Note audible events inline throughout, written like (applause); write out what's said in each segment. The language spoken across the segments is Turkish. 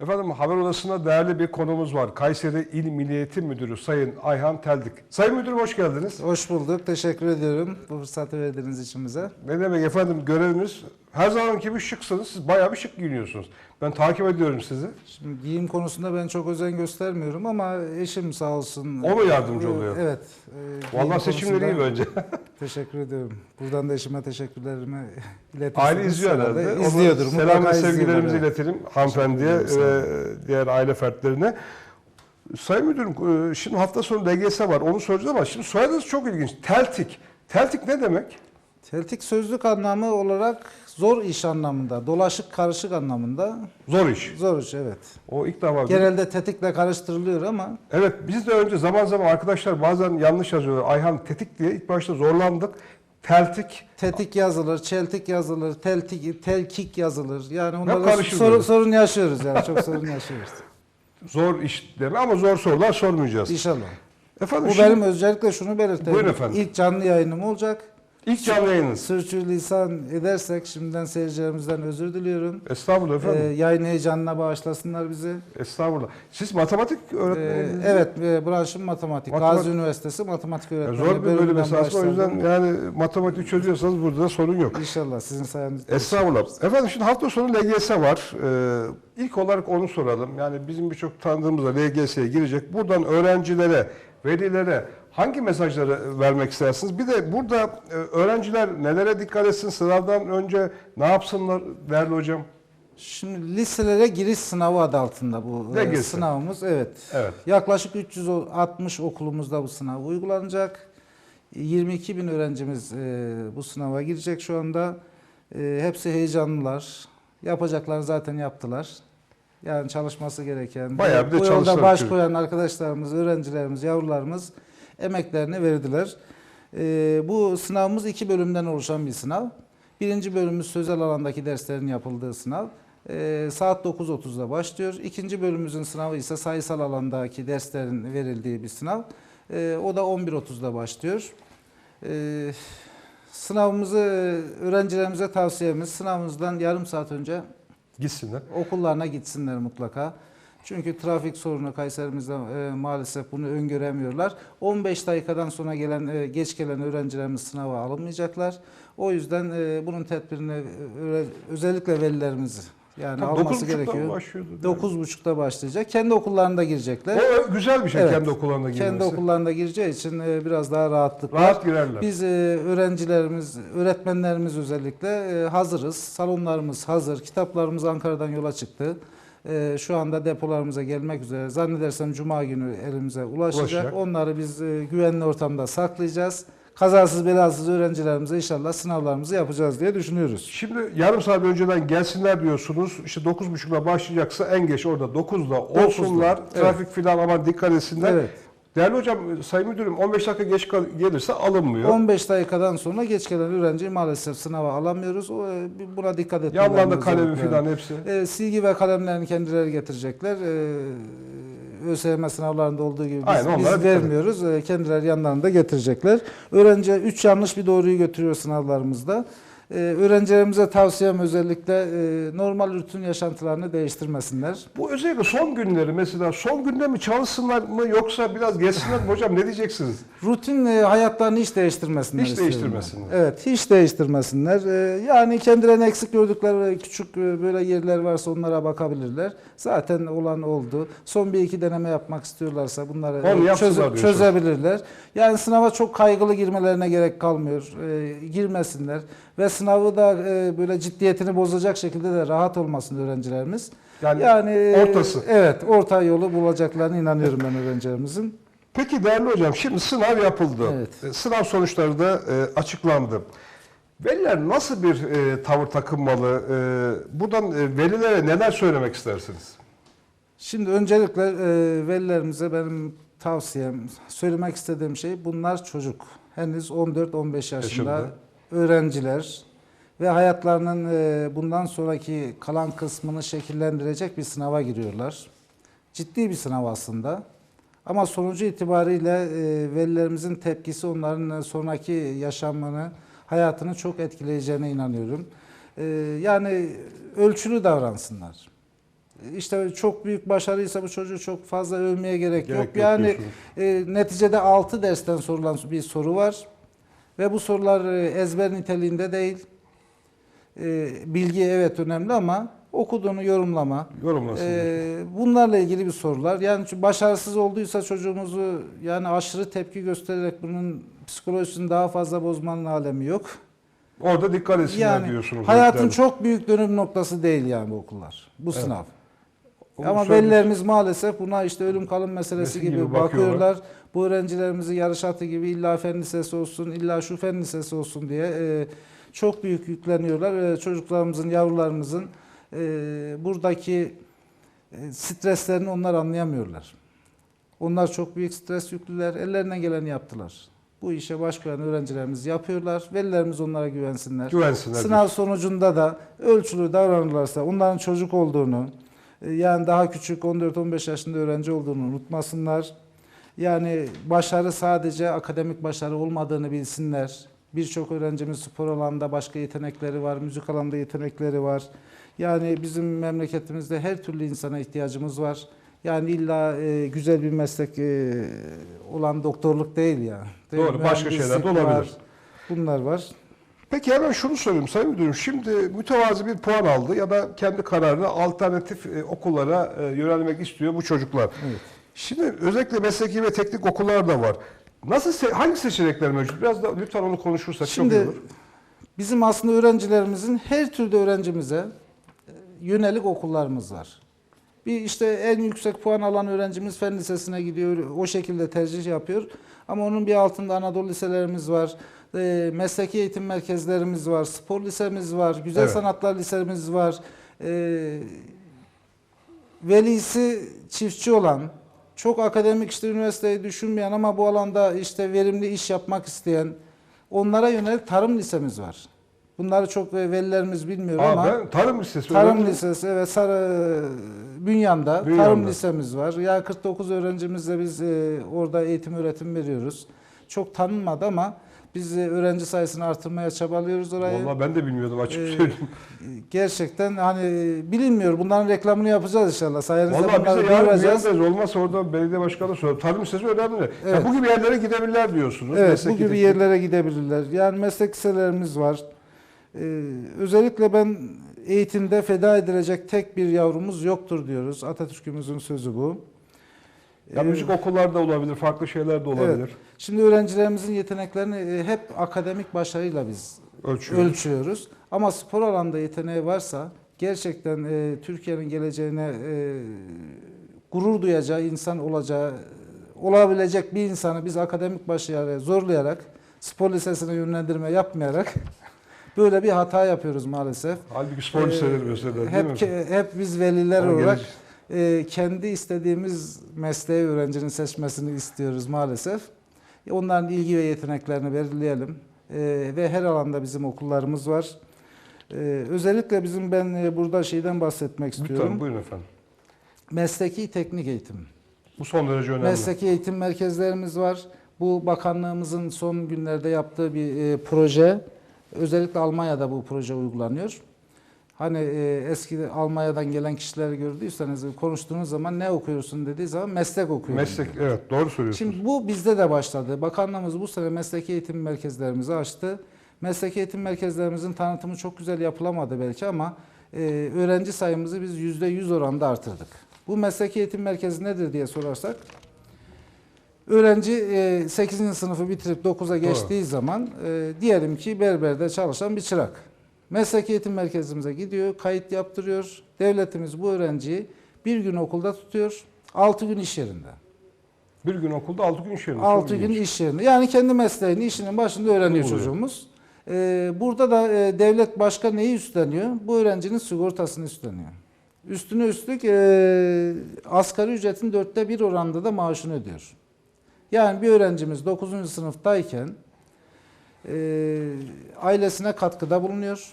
Efendim haber odasında değerli bir konumuz var. Kayseri İl Milli Eğitim Müdürü Sayın Ayhan Teldik. Sayın Müdürüm hoş geldiniz. Hoş bulduk. Teşekkür ediyorum bu fırsatı verdiğiniz için bize. Ne demek efendim görevimiz her zaman gibi şıksınız. Siz bayağı bir şık giyiniyorsunuz. Ben takip ediyorum sizi. Şimdi giyim konusunda ben çok özen göstermiyorum ama eşim sağ olsun. O mu yardımcı Ee, oluyor? Evet. e, Vallahi seçimleri iyi bence. (laughs) Teşekkür ediyorum. Buradan da eşime teşekkürlerimi (laughs) iletirseniz. Aile izliyor herhalde. İzliyordur. Selam ve sevgilerimizi evet. iletelim hanımefendiye ve diğer aile fertlerine. Sayın Müdürüm e, şimdi hafta sonu LGS var onu soracağız ama şimdi soyadınız çok ilginç. Teltik. Teltik ne demek? Celtik sözlük anlamı olarak zor iş anlamında, dolaşık karışık anlamında. Zor iş. Zor iş evet. O ilk defa. Genelde tetikle karıştırılıyor ama Evet biz de önce zaman zaman arkadaşlar bazen yanlış yazıyorlar. Ayhan tetik diye ilk başta zorlandık. Teltik. tetik yazılır, çeltik yazılır, teltik, telkik yazılır. Yani karışır sorun, sorun yaşıyoruz yani çok sorun yaşıyoruz. (laughs) Zor iş deme ama zor sorular sormayacağız. İnşallah. Efendim Bu şimdi benim özellikle şunu belirtelim. Buyurun efendim. İlk canlı yayınım olacak. İlk canlı yayınınız. Sürçülisan edersek şimdiden seyircilerimizden özür diliyorum. Estağfurullah Ee, efendim. yayın heyecanına bağışlasınlar bizi. Estağfurullah. Siz matematik Ee, öğretmeni evet, e, branşım matematik. Matematik- Gazi Üniversitesi matematik Ya öğretmeni. Zor bir bölüm esasında o yüzden yani matematik çözüyorsanız burada da sorun yok. İnşallah sizin sayenizde. Estağfurullah. Efendim şimdi hafta sonu LGS var. Ee, ilk olarak onu soralım. Yani bizim birçok tanıdığımız da LGS'ye girecek. Buradan öğrencilere, velilere hangi mesajları vermek istersiniz? Bir de burada e, öğrenciler nelere dikkat etsin? Sınavdan önce ne yapsınlar değerli hocam? Şimdi liselere giriş sınavı adı altında bu e, LGS. sınavımız. Evet. Evet. Yaklaşık 360 okulumuzda bu sınav uygulanacak. 22 bin öğrencimiz e, bu sınava girecek şu anda. E, hepsi heyecanlılar. Yapacaklar zaten yaptılar. Yani çalışması gereken, Bayağı bir de bu yolda baş koyan arkadaşlarımız, öğrencilerimiz, yavrularımız emeklerini verdiler. E, bu sınavımız iki bölümden oluşan bir sınav. Birinci bölümümüz sözel alandaki derslerin yapıldığı sınav. E, saat 9.30'da başlıyor. İkinci bölümümüzün sınavı ise sayısal alandaki derslerin verildiği bir sınav. E, o da 11.30'da başlıyor. E, sınavımızı öğrencilerimize tavsiyemiz sınavımızdan yarım saat önce Gitsinler. okullarına gitsinler mutlaka. Çünkü trafik sorunu Kayserimizde e, maalesef bunu öngöremiyorlar. 15 dakikadan sonra gelen e, geç gelen öğrencilerimiz sınava alınmayacaklar. O yüzden e, bunun tedbirini e, özellikle velilerimiz yani Tam alması 9.30'da gerekiyor. başlıyordu. 9.30'da başlayacak. Kendi okullarında girecekler. O güzel bir şey Evet. kendi okullarına girmesi. Kendi okullarında gireceği için e, biraz daha rahatlık var. Rahat girerler. Biz e, öğrencilerimiz, öğretmenlerimiz özellikle e, hazırız. Salonlarımız hazır. Kitaplarımız Ankara'dan yola çıktı. E, şu anda depolarımıza gelmek üzere. Zannedersem Cuma günü elimize ulaşacak. Ulaşacak. Onları biz e, güvenli ortamda saklayacağız. Kazasız belasız öğrencilerimize inşallah sınavlarımızı yapacağız diye düşünüyoruz. Şimdi yarım saat önceden gelsinler diyorsunuz. İşte 9.30'da başlayacaksa en geç orada 9'da olsunlar. Evet. Trafik filan ama dikkat etsinler. Evet. Değerli hocam, Sayın Müdürüm 15 dakika geç gelirse alınmıyor. 15 dakikadan sonra geç gelen öğrenciyi maalesef sınava alamıyoruz. O, e, Buna dikkat etmeleri Yanlarında kalemi filan hepsi. E, silgi ve kalemlerini kendileri getirecekler. E, ÖSYM sınavlarında olduğu gibi biz, Aynen, onlara biz dikkat vermiyoruz. E, kendileri yanlarında getirecekler. Öğrenci 3 yanlış bir doğruyu götürüyor sınavlarımızda. E, öğrencilerimize tavsiyem özellikle e, normal rutin yaşantılarını değiştirmesinler. Bu özellikle son günleri mesela son günde mi çalışsınlar mı yoksa biraz geçsinler mi hocam ne diyeceksiniz? Rutin e, hayatlarını hiç değiştirmesinler. Hiç değiştirmesinler. ben. Evet, hiç değiştirmesinler. E, yani kendilerine eksik gördükleri küçük e, böyle yerler varsa onlara bakabilirler. Zaten olan oldu. Son bir iki deneme yapmak istiyorlarsa bunları Onu e, diyorsunuz. çözebilirler. Yani sınava çok kaygılı girmelerine gerek kalmıyor. E, girmesinler ve sınavı da e, böyle ciddiyetini bozacak şekilde de rahat olmasın öğrencilerimiz. Yani e, ortası. Evet, orta yolu bulacaklarına inanıyorum ben öğrencilerimizin. Peki değerli hocam şimdi sınav yapıldı. Evet. E, Sınav sonuçları da e, açıklandı. Veliler nasıl bir e, tavır takınmalı? E, buradan e, velilere neler söylemek istersiniz? Şimdi öncelikle e, velilerimize benim tavsiyem, söylemek istediğim şey bunlar çocuk. Henüz 14-15 yaşında, Yaşında. Öğrenciler ve hayatlarının e, bundan sonraki kalan kısmını şekillendirecek bir sınava giriyorlar. Ciddi bir sınav aslında. Ama sonucu itibariyle e, velilerimizin tepkisi onların e, sonraki yaşamını, hayatını çok etkileyeceğine inanıyorum. Yani ölçülü davransınlar. işte çok büyük başarıysa bu çocuğu çok fazla övmeye gerek, Gerek yok. yok Yani e, neticede 6 dersten sorulan bir soru var. Ve bu sorular e, ezber niteliğinde değil. E, bilgi evet önemli ama okuduğunu yorumlama. Yorumlasın. e, bunlarla ilgili bir sorular. Yani başarısız olduysa çocuğumuzu yani aşırı tepki göstererek bunun psikolojisini daha fazla bozmanın alemi yok. Orada dikkat etsinler Yani diyorsunuz. hayatın çok büyük dönüm noktası değil yani bu okullar. Bu Evet. sınav. Onu Ama söyleyeyim. velilerimiz maalesef buna işte ölüm kalım meselesi gibi, gibi bakıyorlar. bakıyorlar. Bu öğrencilerimizi yarış atı gibi illa fen lisesi olsun, illa şu fen lisesi olsun diye e, çok büyük yükleniyorlar. E, çocuklarımızın, yavrularımızın e, buradaki e, streslerini onlar anlayamıyorlar. Onlar çok büyük stres yüklüler. Ellerinden geleni yaptılar. Bu işe başveren öğrencilerimiz yapıyorlar. Velilerimiz onlara güvensinler. Güvensinler. Sınav sonucunda da ölçülü davranırlarsa onların çocuk olduğunu, yani daha küçük 14-15 yaşında öğrenci olduğunu unutmasınlar. Yani başarı sadece akademik başarı olmadığını bilsinler. Birçok öğrencimiz spor alanında başka yetenekleri var, müzik alanında yetenekleri var. Yani bizim memleketimizde her türlü insana ihtiyacımız var. Yani illa e, güzel bir meslek e, olan doktorluk değil ya. Değil, Doğru, başka şeyler de olabilir. var, Bunlar var. Peki hemen şunu sorayım Sayın Müdürüm. Şimdi mütevazi bir puan aldı ya da kendi kararını alternatif e, okullara e, yönelmek istiyor bu çocuklar. Evet. Şimdi özellikle mesleki ve teknik okullar da var. Nasıl se- hangi seçenekler mevcut? Biraz da lütfen onu konuşursak Şimdi çok olur. bizim aslında öğrencilerimizin her türlü öğrencimize e, yönelik okullarımız var. Bir işte en yüksek puan alan öğrencimiz fen lisesine gidiyor, o şekilde tercih yapıyor. Ama onun bir altında Anadolu liselerimiz var, e, mesleki eğitim merkezlerimiz var, spor lisemiz var, güzel Evet. sanatlar lisemiz var. E, velisi çiftçi olan, çok akademik işte üniversiteyi düşünmeyen ama bu alanda işte verimli iş yapmak isteyen onlara yönelik tarım lisemiz var. Bunları çok e, velilerimiz bilmiyor Aa, ama ben tarım lisesi tarım öğrendim. lisesi evet Sarı Bünyan'da, Bünyan'da. tarım lisemiz var. Ya 49 öğrencimizle biz e, orada eğitim öğretim veriyoruz. Çok tanınmadı ama biz e, öğrenci sayısını artırmaya çabalıyoruz orayı. Vallahi ben de bilmiyordum açık Ee, söyleyeyim. Gerçekten hani bilinmiyor. Bunların reklamını yapacağız inşallah. Sayenizde Vallahi bize yarın vermez. Olmazsa orada belediye başkanı soruyor. Tarım lisesi önemli. Ya Evet. bu gibi yerlere gidebilirler diyorsunuz. Evet, bu gibi yerlere gidebilirler. Yani meslek liselerimiz var. Ee, özellikle ben eğitimde feda edilecek tek bir yavrumuz yoktur diyoruz. Atatürk'ümüzün sözü bu. Ya Ee, müzik okullarda olabilir, farklı şeyler de olabilir. Şimdi öğrencilerimizin yeteneklerini e, hep akademik başarıyla biz Ölçüyor. ölçüyoruz. Ama spor alanda yeteneği varsa gerçekten e, Türkiye'nin geleceğine e, gurur duyacağı insan olacağı olabilecek bir insanı biz akademik başarıya zorlayarak spor lisesine yönlendirme yapmayarak (laughs) böyle bir hata yapıyoruz maalesef. Halbuki spor Ee, liseleri mesela değil hep mi? hep biz veliler Ama olarak e, kendi istediğimiz mesleği öğrencinin seçmesini istiyoruz maalesef. Onların ilgi ve yeteneklerini belirleyelim. E, ve her alanda bizim okullarımız var. E, özellikle bizim ben e, burada şeyden bahsetmek istiyorum. Lütfen buyurun efendim. Mesleki teknik eğitim. Bu son derece önemli. Mesleki eğitim merkezlerimiz var. Bu bakanlığımızın son günlerde yaptığı bir e, proje. Özellikle Almanya'da bu proje uygulanıyor. Hani e, eski Almanya'dan gelen kişileri gördüyseniz konuştuğunuz zaman ne okuyorsun dediği zaman meslek okuyorum. Meslek evet doğru söylüyorsunuz. Şimdi bu bizde de başladı. Bakanlığımız bu sene mesleki eğitim merkezlerimizi açtı. Mesleki eğitim merkezlerimizin tanıtımı çok güzel yapılamadı belki ama e, öğrenci sayımızı biz %100 oranda artırdık. Bu mesleki eğitim merkezi nedir diye sorarsak öğrenci e, 8. sınıfı bitirip 9'a geçtiği zaman e, diyelim ki berberde çalışan bir çırak. Mesleki eğitim merkezimize gidiyor, kayıt yaptırıyor. Devletimiz bu öğrenciyi bir gün okulda tutuyor, 6 gün iş yerinde. Bir gün okulda altı gün iş yerinde. Çok 6 gün iş yerinde. Yani kendi mesleğini işinin başında öğreniyor Oluyor. çocuğumuz. Ee, burada da e, devlet başka neyi üstleniyor? Bu öğrencinin sigortasını üstleniyor. Üstüne üstlük e, asgari ücretin dörtte bir oranda da maaşını ödüyor. Yani bir öğrencimiz 9. sınıftayken e, ailesine katkıda bulunuyor.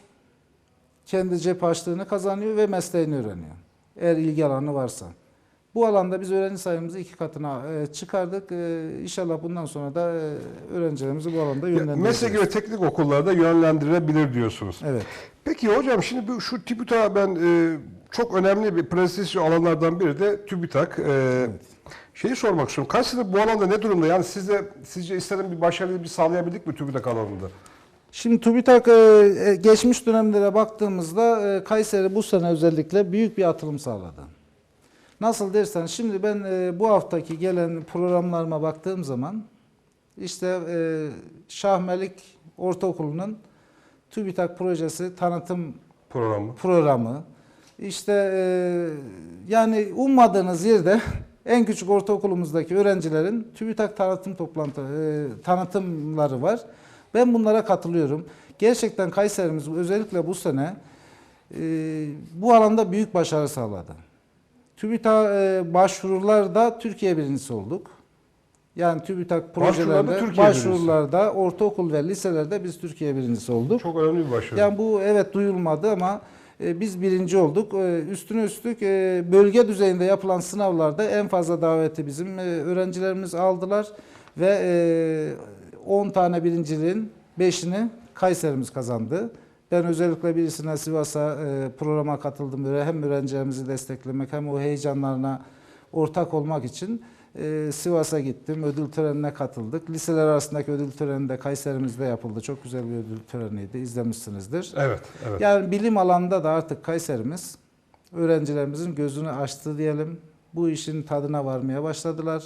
Kendi cep harçlığını kazanıyor ve mesleğini öğreniyor. Eğer ilgi alanı varsa. Bu alanda biz öğrenci sayımızı iki katına e, çıkardık. E, İnşallah bundan sonra da e, öğrencilerimizi bu alanda yönlendireceğiz. mesleki ve teknik okullarda yönlendirebilir diyorsunuz. Evet. Peki hocam şimdi bu, şu TÜBİTAK'a ben çok önemli bir prestijli alanlardan biri de TÜBİTAK. Ee, Şeyi sormak istiyorum. Kayseri bu alanda ne durumda? Yani siz de sizce istenen bir başarıyı bir sağlayabildik mi TÜBİTAK alanında? Şimdi TÜBİTAK e, e, geçmiş dönemlere baktığımızda e, Kayseri bu sene özellikle büyük bir atılım sağladı. Nasıl dersen şimdi ben bu haftaki gelen programlarıma baktığım zaman işte Şahmelik Ortaokulu'nun TÜBİTAK projesi tanıtım Programı. programı. İşte yani ummadığınız yerde (laughs) en küçük ortaokulumuzdaki öğrencilerin TÜBİTAK tanıtım toplantı e, tanıtımları var. Ben bunlara katılıyorum. Gerçekten Kayserimiz özellikle bu sene e, bu alanda büyük başarı sağladı. TÜBİTAK e, başvurularda Türkiye birincisi olduk. Yani TÜBİTAK Başvurularda projelerde, Türkiye birincisi. başvurularda, ortaokul ve liselerde biz Türkiye birincisi olduk. Çok önemli bir başarı. Yani bu evet duyulmadı ama biz birinci olduk. E, üstüne üstlük e, bölge düzeyinde yapılan sınavlarda en fazla daveti bizim e, öğrencilerimiz aldılar ve e, 10 tane birinciliğin 5'ini Kayserimiz kazandı. Ben özellikle birisine Sivas'a e, programa katıldım. Hem öğrencilerimizi desteklemek hem o heyecanlarına ortak olmak için e, Sivas'a gittim. Ödül törenine katıldık. Liseler arasındaki ödül töreni de Kayserimizde yapıldı. Çok güzel bir ödül töreniydi. İzlemişsinizdir. Evet, evet. Yani bilim alanında da artık Kayserimiz öğrencilerimizin gözünü açtı diyelim. Bu işin tadına varmaya başladılar.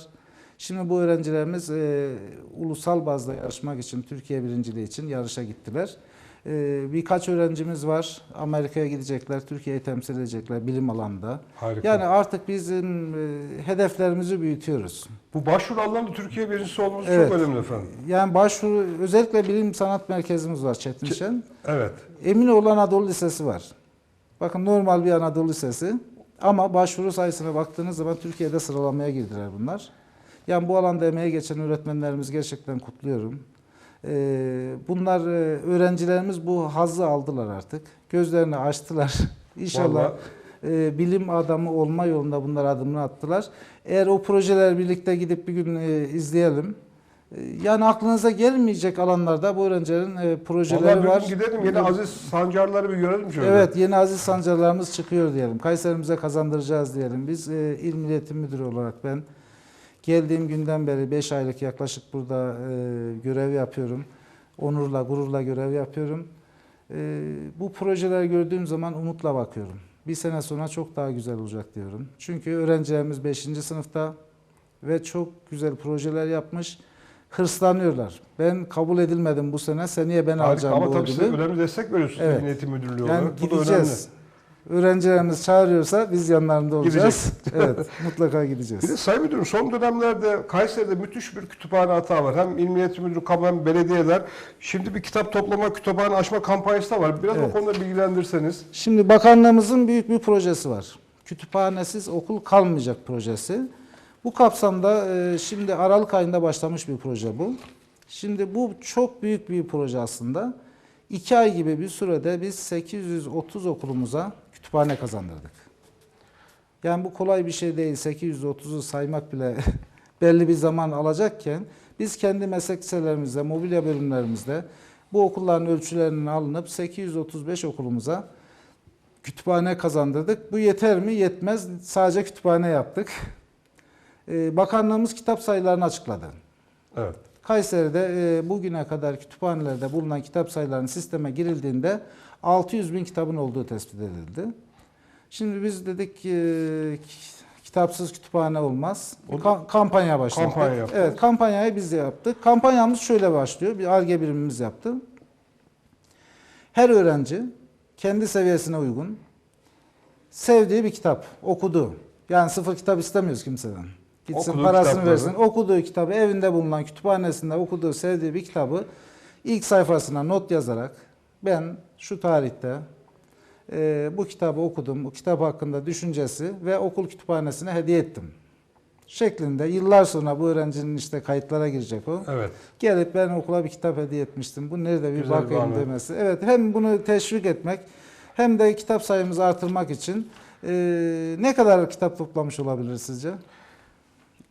Şimdi bu öğrencilerimiz e, ulusal bazda yarışmak için, Türkiye birinciliği için yarışa gittiler. E, birkaç öğrencimiz var. Amerika'ya gidecekler, Türkiye'yi temsil edecekler bilim alanında. Harika. Yani artık bizim e, hedeflerimizi büyütüyoruz. bu başvuru alanında Türkiye birincisi olması Evet. çok önemli efendim. Yani başvuru, özellikle bilim sanat merkezimiz var Çetinşen. Evet. Eminoğlu Anadolu Lisesi var. Bakın normal bir Anadolu Lisesi ama başvuru sayısına baktığınız zaman Türkiye'de sıralamaya girdiler bunlar. Yani bu alanda emeğe geçen öğretmenlerimiz gerçekten kutluyorum. Ee, bunlar e, öğrencilerimiz bu hazzı aldılar artık. Gözlerini açtılar. (laughs) İnşallah Vallahi. e, bilim adamı olma yolunda bunlar adımını attılar. Eğer o projeler birlikte gidip bir gün e, izleyelim. E, Yani aklınıza gelmeyecek alanlarda bu öğrencilerin e, projeleri Vallahi var. gidelim yine Aziz Sancarları bir görelim şöyle. Evet yeni aziz sancarlarımız çıkıyor diyelim. Kayserimize kazandıracağız diyelim. Biz e, İl Milli Eğitim Müdürü olarak ben geldiğim günden beri 5 aylık yaklaşık burada e, görev yapıyorum. Onurla, gururla görev yapıyorum. E, bu projeleri gördüğüm zaman umutla bakıyorum. Bir sene sonra çok daha güzel olacak diyorum. Çünkü öğrencilerimiz 5. sınıfta ve çok güzel projeler yapmış. Hırslanıyorlar. Ben kabul edilmedim bu sene. Seneye ben Harika. alacağım Ama bu tabii siz ödülü. önemli destek veriyorsunuz Evet. Milli Eğitim Müdürlüğü Yani olarak. Bu da gideceğiz. Öğrencilerimiz çağırıyorsa biz yanlarında olacağız. Gideceğiz. (laughs) evet, mutlaka Bir de gideceğiz. Sayın Müdürüm son dönemlerde Kayseri'de müthiş bir kütüphane hata var. Hem İl Milli Eğitim Müdürlüğü, kamu hem belediyeler. Şimdi bir kitap toplama, kütüphane açma kampanyası da var. Biraz Evet. o konuda bilgilendirseniz. Şimdi bakanlığımızın büyük bir projesi var. Kütüphanesiz okul kalmayacak projesi. Bu kapsamda e, şimdi Aralık ayında başlamış bir proje bu. Şimdi bu çok büyük bir proje aslında. İki ay gibi bir sürede biz 830 okulumuza kütüphane kazandırdık. Yani bu kolay bir şey değil. 830'u saymak bile (laughs) belli bir zaman alacakken biz kendi meslek liselerimizde, mobilya bölümlerimizde bu okulların ölçülerinin alınıp 835 okulumuza kütüphane kazandırdık. Bu yeter mi? Yetmez. Sadece kütüphane yaptık. (laughs) Ee, Bakanlığımız kitap sayılarını açıkladı. Evet. Kayseri'de e, bugüne kadar kütüphanelerde bulunan kitap sayılarının sisteme girildiğinde 600 bin kitabın olduğu tespit edildi. Şimdi biz dedik ki ki- kitapsız kütüphane olmaz. Ka- kampanya başlattık. Kampanya evet, kampanyayı biz de yaptık. Kampanyamız şöyle başlıyor. Bir ARGE birimimiz yaptı. Her öğrenci kendi seviyesine uygun sevdiği bir kitap okudu. Yani sıfır kitap istemiyoruz kimseden. Gitsin Okuduğu parasını kitapları. versin. Okuduğu kitabı evinde bulunan kütüphanesinde okuduğu sevdiği bir kitabı ilk sayfasına not yazarak ben şu tarihte e, bu kitabı okudum. Bu kitap hakkında düşüncesi ve okul kütüphanesine hediye ettim. Şeklinde yıllar sonra bu öğrencinin işte kayıtlara girecek o. Evet. Gelip ben okula bir kitap hediye etmiştim. Bu nerede bir Güzel bir bakayım anı. demesi. Evet hem bunu teşvik etmek hem de kitap sayımızı artırmak için e, ne kadar kitap toplamış olabilir sizce?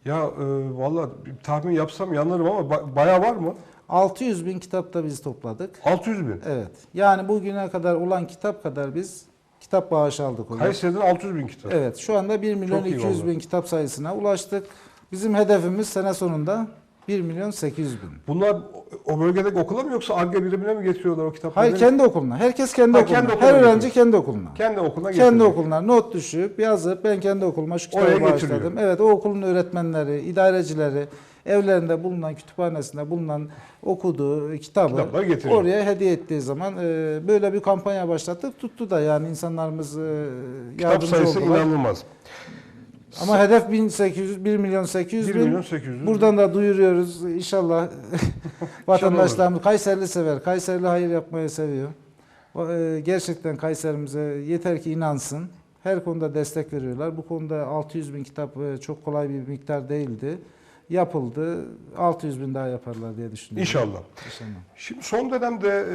Ya e, valla bir tahmin yapsam yanlarım ama ba- bayağı var mı? 600 bin kitap da biz topladık. 600 bin. Evet. Yani bugüne kadar olan kitap kadar biz kitap bağışı aldık oraya. Kayseri'den 600 bin kitap. Evet şu anda 1 milyon Çok iyi 200 vallahi. bin kitap sayısına ulaştık. Bizim hedefimiz sene sonunda 1 milyon 800 bin. Bunlar o bölgedeki okula mı yoksa ARGE birimine mi getiriyorlar o kitapları? Hayır kendi okuluna. Herkes kendi Ha, okuluna. kendi okuluna Her öğrenci getiriyor. kendi okuluna. Kendi okuluna Kendi getiriyor. okuluna not düşüp yazıp ben kendi okuluma şu kitabı Oraya bağışladım. getiriyor. Evet o okulun öğretmenleri, idarecileri, evlerinde bulunan, kütüphanesinde bulunan okuduğu kitabı oraya hediye ettiği zaman e, böyle bir kampanya başlattık. Tuttu da yani insanlarımız e, Kitap yardımcı sayısı oldular. inanılmaz. Ama hedef 1800, 1 milyon 800 1 bin. milyon 800 bin. Buradan da duyuruyoruz inşallah (laughs) vatandaşlarımız Kayserili sever. Kayserili hayır yapmayı seviyor. E, Gerçekten Kayserimize yeter ki inansın. Her konuda destek veriyorlar. Bu konuda 600 bin kitap çok kolay bir miktar değildi. Yapıldı. 600 bin daha yaparlar diye düşünüyorum. İnşallah. İnşallah. Şimdi son dönemde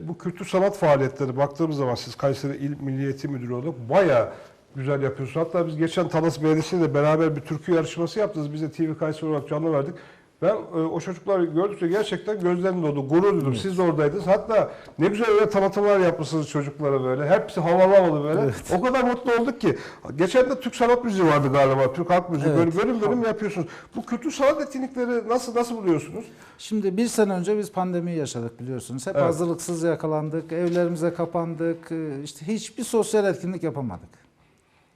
e, bu kültür sanat faaliyetleri baktığımız zaman siz Kayseri İl Milli Eğitim Müdürü olarak bayağı güzel yapıyorsunuz. Hatta biz geçen Talas Belediyesi'yle beraber bir türkü yarışması yaptınız. Biz de TV Kayseri olarak canlı verdik. Ben e, o çocukları gördükçe gerçekten gözlerim doldu. Gurur duydum. Siz de oradaydınız. Hatta ne güzel öyle tanıtımlar yapmışsınız çocuklara böyle. Hepsi havalı havalı böyle. O kadar mutlu olduk ki. Geçen de Türk sanat müziği vardı galiba. Türk halk müziği. Evet. Böyle bölüm bölüm yapıyorsunuz. Bu kültür sanat etkinlikleri nasıl nasıl buluyorsunuz? Şimdi bir sene önce biz pandemiyi yaşadık biliyorsunuz. Hep Evet. hazırlıksız yakalandık, evlerimize kapandık, e, işte hiçbir sosyal etkinlik yapamadık.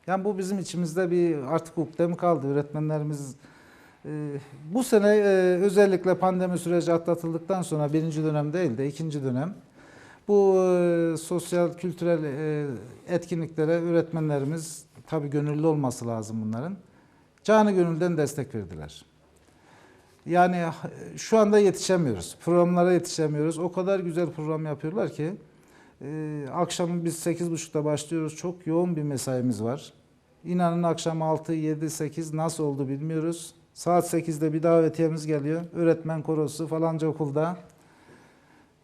Yani bu bizim içimizde bir artık ukde mi kaldı? Öğretmenlerimiz bu sene e, özellikle pandemi süreci atlatıldıktan sonra birinci dönem değil de ikinci dönem bu e, sosyal kültürel e, etkinliklere öğretmenlerimiz tabii gönüllü olması lazım bunların. Canı gönülden destek verdiler. Yani şu anda yetişemiyoruz. Programlara yetişemiyoruz. O kadar güzel program yapıyorlar ki akşamın biz 8.30'da başlıyoruz. Çok yoğun bir mesaimiz var. İnanın akşam 6, 7, 8 nasıl oldu bilmiyoruz. Saat 8'de bir davetiyemiz geliyor. Öğretmen korosu falanca okulda.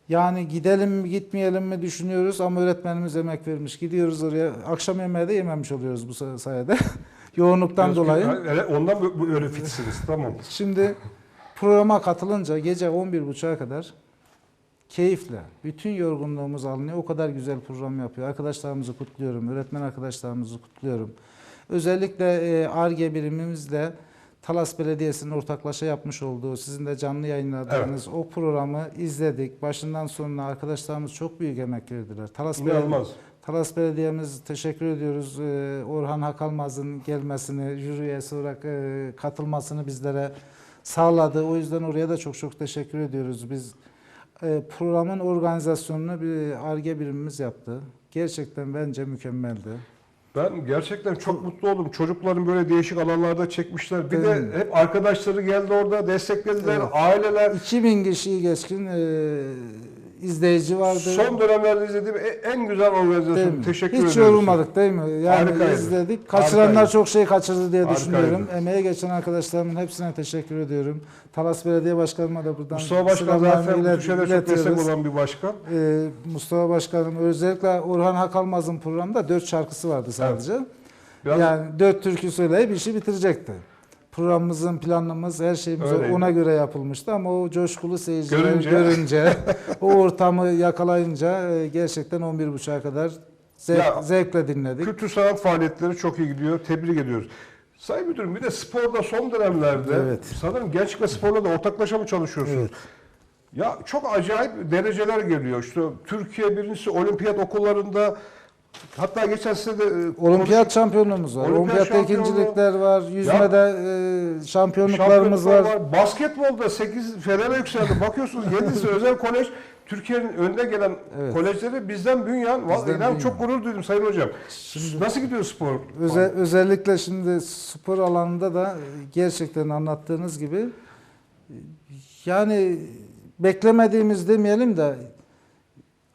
Yani gidelim mi gitmeyelim mi düşünüyoruz ama öğretmenimiz emek vermiş. Gidiyoruz oraya. Akşam yemeği de yememiş oluyoruz bu say- sayede. (laughs) Yoğunluktan Biraz- dolayı. Ondan bu- bu- öyle fitsiniz. Tamam. Şimdi programa katılınca gece 11.30'a kadar keyifle bütün yorgunluğumuz alınıyor. O kadar güzel program yapıyor. Arkadaşlarımızı kutluyorum. Öğretmen arkadaşlarımızı kutluyorum. Özellikle ARGE birimimizle Talas Belediyesi'nin ortaklaşa yapmış olduğu, sizin de canlı yayınladığınız o programı izledik. Başından sonuna arkadaşlarımız çok büyük emek verdiler. Talas İnanılmaz. Talas Belediye'miz teşekkür ediyoruz. Ee, Orhan Hakalmaz'ın gelmesini, jüri üyesi olarak e, katılmasını bizlere sağladı. O yüzden oraya da çok çok teşekkür ediyoruz. Biz e, programın organizasyonunu bir ARGE birimimiz yaptı. Gerçekten bence mükemmeldi. Ben gerçekten çok mutlu oldum. Çocukların böyle değişik alanlarda çekmişler. Bir Değil de hep arkadaşları geldi orada desteklediler. Evet. Aileler 2000 kişiyi geçkin e, izleyici vardı. son dönemlerde izlediğim e- en güzel organizasyon. Teşekkür Hiç ederiz. yorulmadık değil mi? Yani Harikaydı. izledik. Kaçıranlar Harikaydı. çok şey kaçırdı diye Harikaydı. düşünüyorum. Emeğe geçen arkadaşlarımın hepsine teşekkür ediyorum. Talas Belediye Başkanıma da buradan Mustafa Başkan zaten bu Türkçe'de çok destek olan bir başkan. Ee, Mustafa Başkanım özellikle Orhan Hakalmaz'ın programında dört şarkısı vardı sadece. Biraz Yani dört türkü söyleyip işi bitirecekti. Programımızın planımız her şeyimiz Öyleydi. ona göre yapılmıştı ama o coşkulu seyircileri Görünce. görünce, (laughs) o ortamı yakalayınca e, gerçekten 11.30'a kadar zevk- Ya, zevkle dinledik. kültür sanat faaliyetleri çok iyi gidiyor. Tebrik ediyoruz. Sayın Müdürüm bir de sporda son dönemlerde Evet. sanırım gençlik ve sporla da ortaklaşa mı çalışıyorsunuz? Evet. Ya çok acayip dereceler geliyor. İşte Türkiye birincisi olimpiyat okullarında hatta geçen sene de e, Olimpiyat şampiyonluğumuz var. Olimpiyat Olimpiyatta şampiyonluğu. ikincilikler var. Yüzmede e, şampiyonluklarımız şampiyonluklar var. Basketbolda 8 Fener'e yükseldi. Bakıyorsunuz 7'si özel kolej. Türkiye'nin önde gelen kolejleri bizden bünyan. Vallahi Bizden inan çok gurur duydum Sayın Hocam. Nasıl gidiyor spor? Öze- özellikle şimdi spor alanında da e, gerçekten anlattığınız gibi e, yani beklemediğimiz demeyelim de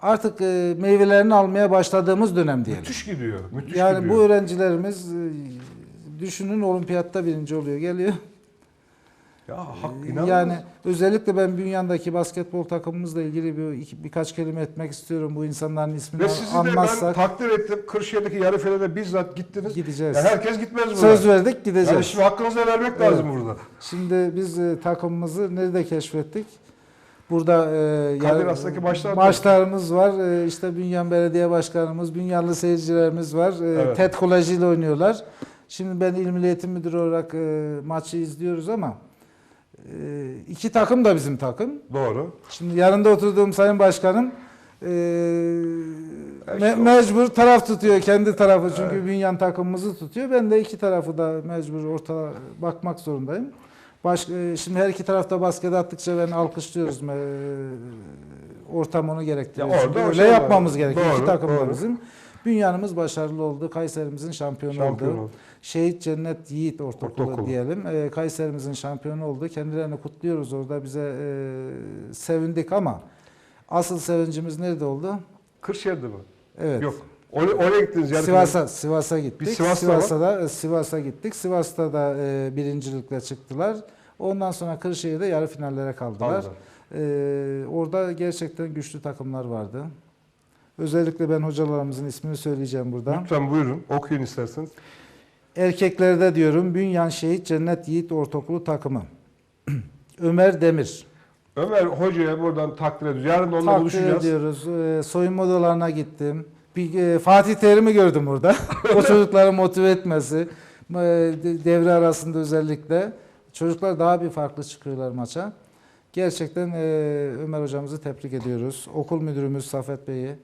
artık e, meyvelerini almaya başladığımız dönem diyelim. Müthiş gidiyor. Müthiş Yani gidiyor. bu öğrencilerimiz e, düşünün olimpiyatta birinci oluyor geliyor. ya hak inanılmaz. Yani özellikle ben Bünyan'daki basketbol takımımızla ilgili bir iki- birkaç kelime etmek istiyorum. Bu insanların ismini ve sizi de ben anmazsak takdir ettim. Kırşehir'deki yarı finale bizzat gittiniz. gideceğiz. Ya herkes gitmez buna. Söz verdik gideceğiz. Yani şimdi hakkınızı vermek lazım burada. Şimdi biz e, takımımızı nerede keşfettik? Burada e, Kadiras'taki maçlar da- maçlarımız var. E, işte Bünyan Belediye Başkanımız, Bünyanlı seyircilerimiz var. E, Evet. TED Koleji ile oynuyorlar. Şimdi ben İl Milli Eğitim Müdürü olarak e, maçı izliyoruz ama e, iki takım da bizim takım. Doğru. Şimdi yanında oturduğum Sayın Başkanım e, me- mecbur taraf tutuyor kendi tarafı çünkü Bünyan takımımızı tutuyor. Ben de iki tarafı da mecbur orta bakmak zorundayım. Baş, e, şimdi her iki tarafta basket attıkça ben alkışlıyoruz. E, ortam onu gerektiriyor. Ya orada öyle şey var. yapmamız gerekiyor. Doğru, iki takım doğru. bizim. Başarılı oldu. Kayserimizin şampiyonu Şampiyon oldu. oldu. Şehit Cennet Yiğit Ortaokulu Ortaokulu. diyelim. E, Kayserimizin şampiyonu oldu. Kendilerini kutluyoruz orada. Bize e, sevindik ama asıl sevincimiz nerede oldu? Kırşehir'de mi? Evet. Yok. Oraya, oraya gittiniz yarı Sivas'a Sivas'a gittik. Bir Sivas'ta Sivas'a da e, Sivas'a gittik. Sivas'ta da e, birincilikle çıktılar. Ondan sonra Kırşehir'de yarı finallere kaldılar. Aldılar. E, orada gerçekten güçlü takımlar vardı. Özellikle ben hocalarımızın ismini söyleyeceğim burada. Lütfen buyurun. Okuyun isterseniz. Erkeklerde diyorum Bünyan Şehit Cennet Yiğit Ortaokulu takımı. (clears throat) Ömer Demir. Ömer Hoca'ya buradan takdir ediyoruz. Yarın da onunla Takdir buluşacağız. ediyoruz. Ee, soyunma odalarına gittim. Bir, e, Fatih Terim'i gördüm orada. (laughs) o çocukları motive etmesi. e, de- Devre arasında özellikle. Çocuklar daha bir farklı çıkıyorlar maça. Gerçekten e, Ömer hocamızı tebrik ediyoruz. Okul müdürümüz Safet Bey'i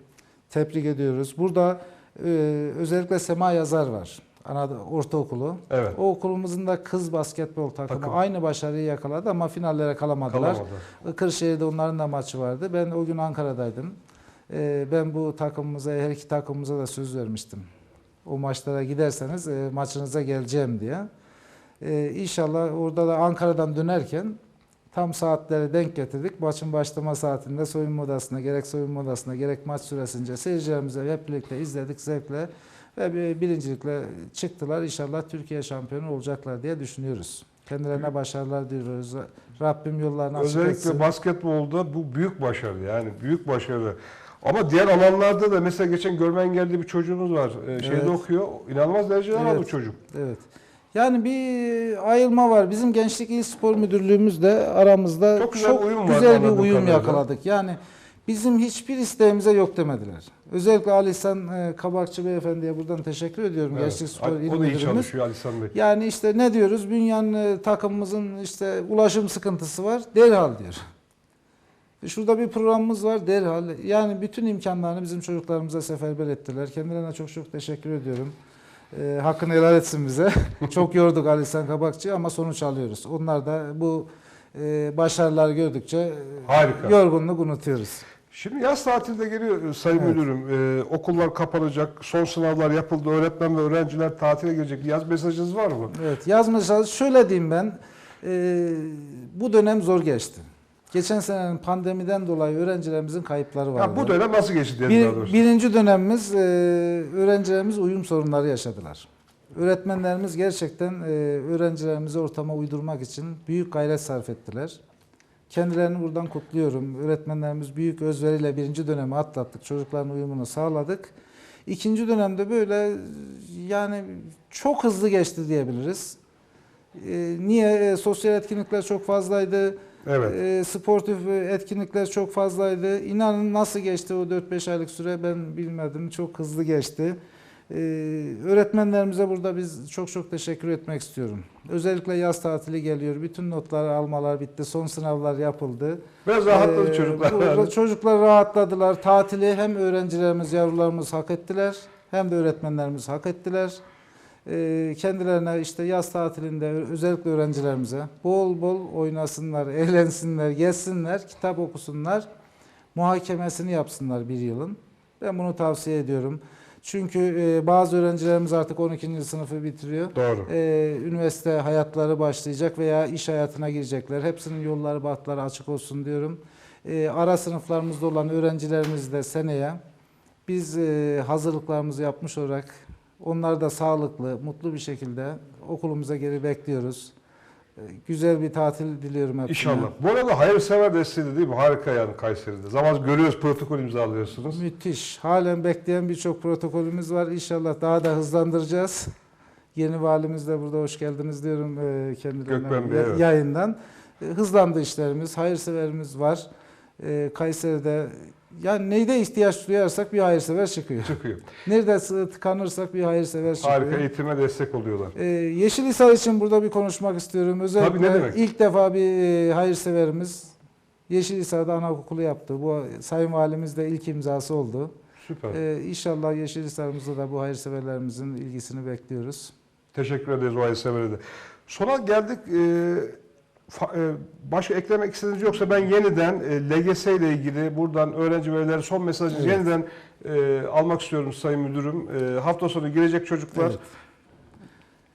tebrik ediyoruz. Burada e, özellikle Sema Yazar var. Anadolu Ortaokulu. Evet. O okulumuzun da kız basketbol takımı Takım. aynı başarıyı yakaladı ama finallere kalamadılar. Kalamadı. Kırşehir'de onların da maçı vardı. Ben o gün Ankara'daydım. Ee, ben bu takımımıza, her iki takımımıza da söz vermiştim. O maçlara giderseniz e, maçınıza geleceğim diye. Ee, inşallah orada da Ankara'dan dönerken tam saatleri denk getirdik. Maçın başlama saatinde soyunma odasına, gerek soyunma odasına, gerek maç süresince seyircilerimize hep birlikte izledik zevkle ve bir birincilikle çıktılar. İnşallah Türkiye şampiyonu olacaklar diye düşünüyoruz. Kendilerine başarılar diliyoruz. Rabbim yollarını açık Özellikle etsin. basketbolda bu büyük başarı yani büyük başarı. Ama diğer alanlarda da mesela geçen görme engelli bir çocuğumuz var. Ee, şeyde Evet. okuyor. İnanılmaz dereceler Evet. aldı çocuk. Evet. Yani bir ayrılma var. Bizim Gençlik İl Spor Müdürlüğümüz de aramızda Çok güzel güzel, uyum var bir anladığım uyum kadarıyla. yakaladık. Yani bizim hiçbir isteğimize yok demediler. Özellikle Ali İhsan e, Kabakçı Beyefendiye buradan teşekkür ediyorum. Evet. Gençlik Spor İl O da iyi Müdürümüz. çalışıyor Ali İhsan Bey. Yani işte ne diyoruz? Bünyan e, takımımızın işte ulaşım sıkıntısı var. Derhal diyor. E, Şurada bir programımız var derhal. Yani bütün imkanlarını bizim çocuklarımıza seferber ettiler. Kendilerine çok çok teşekkür ediyorum. E, hakkını helal etsin bize. (laughs) çok yorduk Ali İhsan Kabakçı ama sonuç alıyoruz. Onlar da bu e, başarılar gördükçe e, Harika. yorgunluk unutuyoruz. Şimdi yaz tatilde geliyor e, Sayın Evet. Müdürüm. Ee, okullar kapanacak, son sınavlar yapıldı, öğretmen ve öğrenciler tatile girecek. Bir yaz mesajınız var mı? Evet yazmışlar. Şöyle diyeyim ben. e, bu dönem zor geçti. Geçen senenin pandemiden dolayı öğrencilerimizin kayıpları vardı. Ya bu dönem nasıl geçti diye Bir- daha doğrusu. birinci dönemimiz e, öğrencilerimiz uyum sorunları yaşadılar. Öğretmenlerimiz gerçekten e, öğrencilerimizi ortama uydurmak için büyük gayret sarf ettiler. Kendilerini buradan kutluyorum. Öğretmenlerimiz büyük özveriyle birinci dönemi atlattık. Çocukların uyumunu sağladık. İkinci dönemde böyle yani çok hızlı geçti diyebiliriz. E, niye? E, sosyal etkinlikler çok fazlaydı. Evet. E, sportif etkinlikler çok fazlaydı. İnanın nasıl geçti o 4-5 aylık süre ben bilmedim. Çok hızlı geçti. E, öğretmenlerimize burada biz çok çok teşekkür etmek istiyorum. Özellikle yaz tatili geliyor. Bütün notları almalar bitti. Son sınavlar yapıldı. Biraz rahatladı Ee, çocuklar. burada çocuklar rahatladılar. Tatili hem öğrencilerimiz, yavrularımız hak ettiler. Hem de öğretmenlerimiz hak ettiler. Ee, kendilerine işte yaz tatilinde özellikle öğrencilerimize bol bol oynasınlar, (laughs) eğlensinler, gezsinler, kitap okusunlar, muhakemesini yapsınlar bir yılın. Ben bunu tavsiye ediyorum. Çünkü e, bazı öğrencilerimiz artık 12. sınıfı bitiriyor. Doğru. Ee, üniversite hayatları başlayacak veya iş hayatına girecekler. Hepsinin yolları bahtları açık olsun diyorum. Ee, ara sınıflarımızda olan öğrencilerimiz de seneye biz e, hazırlıklarımızı yapmış olarak onları da sağlıklı, mutlu bir şekilde okulumuza geri bekliyoruz. Ee, güzel bir tatil diliyorum hepsine. İnşallah. Bu arada hayırsever desteği de değil mi? Harika yani Kayseri'de. Zaman görüyoruz protokol imzalıyorsunuz. Müthiş. Halen bekleyen birçok protokolümüz var. İnşallah daha da hızlandıracağız. Yeni valimiz de burada hoş geldiniz diyorum e, kendilerine Bey, evet. yayından. E, Hızlandı işlerimiz, hayırseverimiz var. e, Kayseri'de yani neyde ihtiyaç duyarsak bir hayırsever çıkıyor. Çıkıyor. (laughs) Nerede tıkanırsak bir hayırsever çıkıyor. Harika eğitime destek oluyorlar. Ee, Yeşilhisar için burada bir konuşmak istiyorum. Özellikle Tabii, ne demek? ilk defa bir e, hayırseverimiz Yeşilhisar'da anaokulu yaptı. Bu Sayın Valimiz de ilk imzası oldu. Süper. Ee, inşallah Yeşilhisar'ımızda da bu hayırseverlerimizin ilgisini bekliyoruz. Teşekkür ederiz o hayırsever'e de. Sona geldik. E, başka eklemek istediğiniz yoksa ben yeniden e, LGS ile ilgili buradan öğrenci velileri son mesajınızı Evet. yeniden e, almak istiyorum Sayın Müdürüm. E, hafta sonu girecek çocuklar. Evet.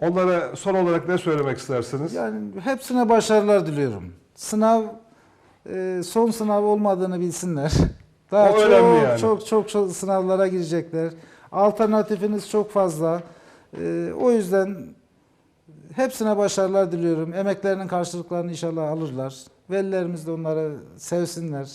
Onlara son olarak ne söylemek istersiniz? Yani hepsine başarılar diliyorum. Sınav e, son sınav olmadığını bilsinler. Daha O çok, önemli yani. çok çok çok sınavlara girecekler. Alternatifiniz çok fazla. E, o yüzden hepsine başarılar diliyorum. Emeklerinin karşılıklarını inşallah alırlar. Velilerimiz de onları sevsinler.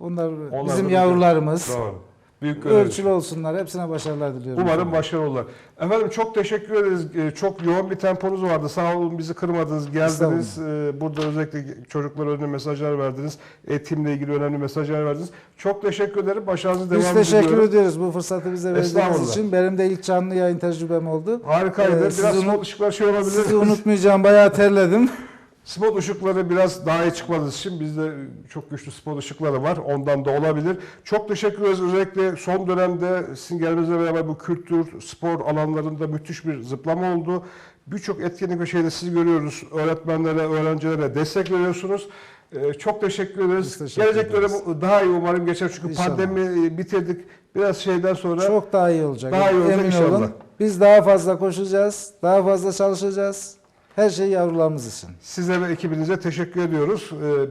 Onlar, Onlar bizim yavrularımız. Doğru. Büyük görev. Ölçülü olsunlar. Hepsine başarılar diliyorum. Umarım başarılı olurlar. Efendim çok teşekkür ederiz. Ee, Çok yoğun bir temponuz vardı. Sağ olun bizi kırmadınız, geldiniz. Ee, Burada özellikle çocuklar önüne mesajlar verdiniz. Eğitimle ilgili önemli mesajlar verdiniz. Çok teşekkür ederim. Başarınızı devam Biz teşekkür diliyorum. ediyoruz bu fırsatı bize verdiğiniz için. Benim de ilk canlı yayın tecrübem oldu. Harikaydı. Ee, biraz unut- ışıklar şey olabilir. Sizi unutmayacağım. Bayağı terledim. (laughs) Spot ışıkları biraz daha iyi çıkmadığınız için bizde çok güçlü spot ışıkları var. Ondan da olabilir. Çok teşekkür ederiz. Özellikle son dönemde sizin gelmenizle beraber bu kültür, spor alanlarında müthiş bir zıplama oldu. Birçok etkinlik ve şeyde sizi görüyoruz. Öğretmenlere, öğrencilere destek veriyorsunuz. Ee, çok teşekkür ederiz. Biz teşekkür Gelecek dönem daha iyi umarım geçer. Çünkü İnşallah. pandemi e, bitirdik. Biraz şeyden sonra Çok daha iyi olacak. Daha iyi olacak Emin inşallah. olun. Biz daha fazla koşacağız. Daha fazla çalışacağız. Her şey yavrularımız için. size ve ekibinize teşekkür ediyoruz. Ee,